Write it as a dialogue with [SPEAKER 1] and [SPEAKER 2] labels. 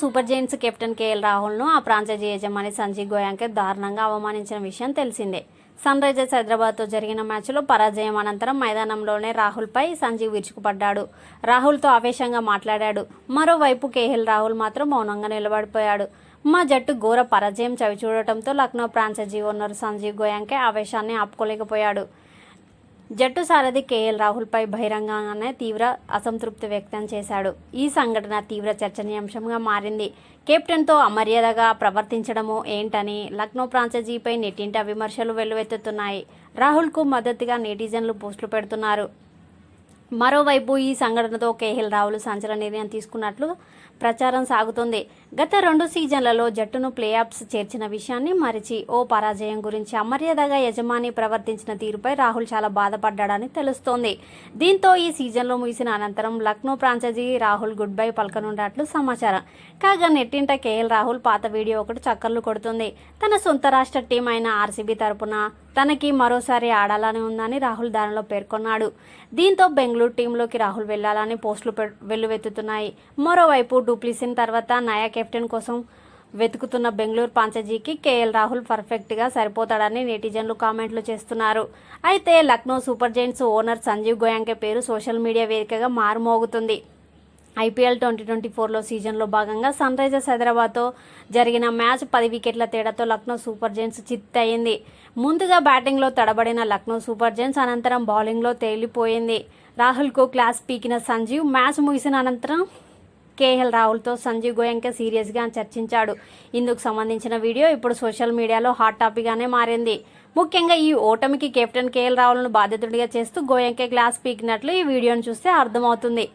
[SPEAKER 1] Super Giants captain KL రాహుల్ను ఆ franchise యజమాని సంజీవ్ గోయాంకే దారుణంగా అవమానించిన విషయం తెలిసిందే. సన్ రైజర్స్ హైదరాబాద్తో జరిగిన మ్యాచ్లో పరాజయం అనంతరం మైదానంలోనే రాహుల్పై సంజీవ్ విరుచుకుపడ్డాడు. రాహుల్తో ఆవేశంగా మాట్లాడాడు. మరోవైపు కేఎల్ రాహుల్ మాత్రం మౌనంగా నిలబడిపోయాడు. మా జట్టు ఘోర పరాజయం చవిచూడటంతో లక్నో ఫ్రాంచైజీ ఓనర్ సంజీవ్ గోయాంకే ఆవేశాన్ని ఆపుకోలేకపోయాడు. జట్టు సారథి కేఎల్ రాహుల్పై బహిరంగంగానే తీవ్ర అసంతృప్తి వ్యక్తం చేశాడు. ఈ సంఘటన తీవ్ర చర్చనీయాంశంగా మారింది. కెప్టెన్తో అమర్యాదగా ప్రవర్తించడము ఏంటని లక్నో ఫ్రాంచైజీపై నెట్టింట విమర్శలు వెల్లువెత్తుతున్నాయి. రాహుల్కు మద్దతుగా నెటిజన్లు పోస్టులు పెడుతున్నారు. మరోవైపు ఈ సంఘటనతో కేఎల్ రాహుల్ సంచలన నిర్ణయం తీసుకున్నట్లు ప్రచారం సాగుతోంది. గత రెండు సీజన్లలో జట్టును ప్లేఆఫ్స్ చేర్చిన విషయాన్ని మరిచి ఓ పరాజయం గురించి అమర్యాదగా యజమాని ప్రవర్తించిన తీరుపై రాహుల్ చాలా బాధపడ్డాడని తెలుస్తోంది. దీంతో ఈ సీజన్లో ముగిసిన అనంతరం Lucknow franchise Rahul goodbye పలకనున్నట్లు సమాచారం. కాగా నెట్టింట కేఎల్ రాహుల్ పాత వీడియో ఒకటి చక్కర్లు కొడుతుంది. తన సొంత రాష్ట్ర టీం అయిన ఆర్సీబీ తరపున తనకి మరోసారి ఆడాలని ఉందని రాహుల్ దానిలో పేర్కొన్నాడు. దీంతో బెంగళూరు టీంలోకి రాహుల్ వెళ్ళాలని పోస్టులు వెల్లువెత్తుతున్నాయి. మరోవైపు డూప్లిసిన్ తర్వాత నయా కెప్టెన్ కోసం వెతుకుతున్న బెంగళూరు పాంచజీకి కేఎల్ రాహుల్ పర్ఫెక్ట్గా సరిపోతాడని నెటిజన్లు కామెంట్లు చేస్తున్నారు. అయితే Lucknow Super Giants owner Sanjiv Goenka పేరు సోషల్ మీడియా వేదికగా మారుమోగుతుంది. ఐపీఎల్ ట్వంటీ ట్వంటీ ఫోర్లో సీజన్లో భాగంగా సన్ రైజర్స్ హైదరాబాద్తో జరిగిన మ్యాచ్ పది వికెట్ల తేడాతో లక్నో సూపర్ జైంట్స్ చిత్తయింది. ముందుగా బ్యాటింగ్లో తడబడిన లక్నో సూపర్ జైంట్స్ అనంతరం బౌలింగ్లో తేలిపోయింది. రాహుల్కు క్లాస్ పీకిన సంజీవ్ మ్యాచ్ ముగిసిన అనంతరం కేఎల్ రాహుల్తో సంజీవ్ గోయంక సీరియస్గా చర్చించాడు. ఇందుకు సంబంధించిన వీడియో ఇప్పుడు సోషల్ మీడియాలో హాట్ టాపిక్గానే మారింది. ముఖ్యంగా ఈ ఓటమికి కెప్టెన్ కేఎల్ రాహుల్ను బాధితుడిగా చేస్తూ గోయంకే గ్లాస్ పీకినట్లు ఈ వీడియోను చూస్తే అర్థమవుతుంది.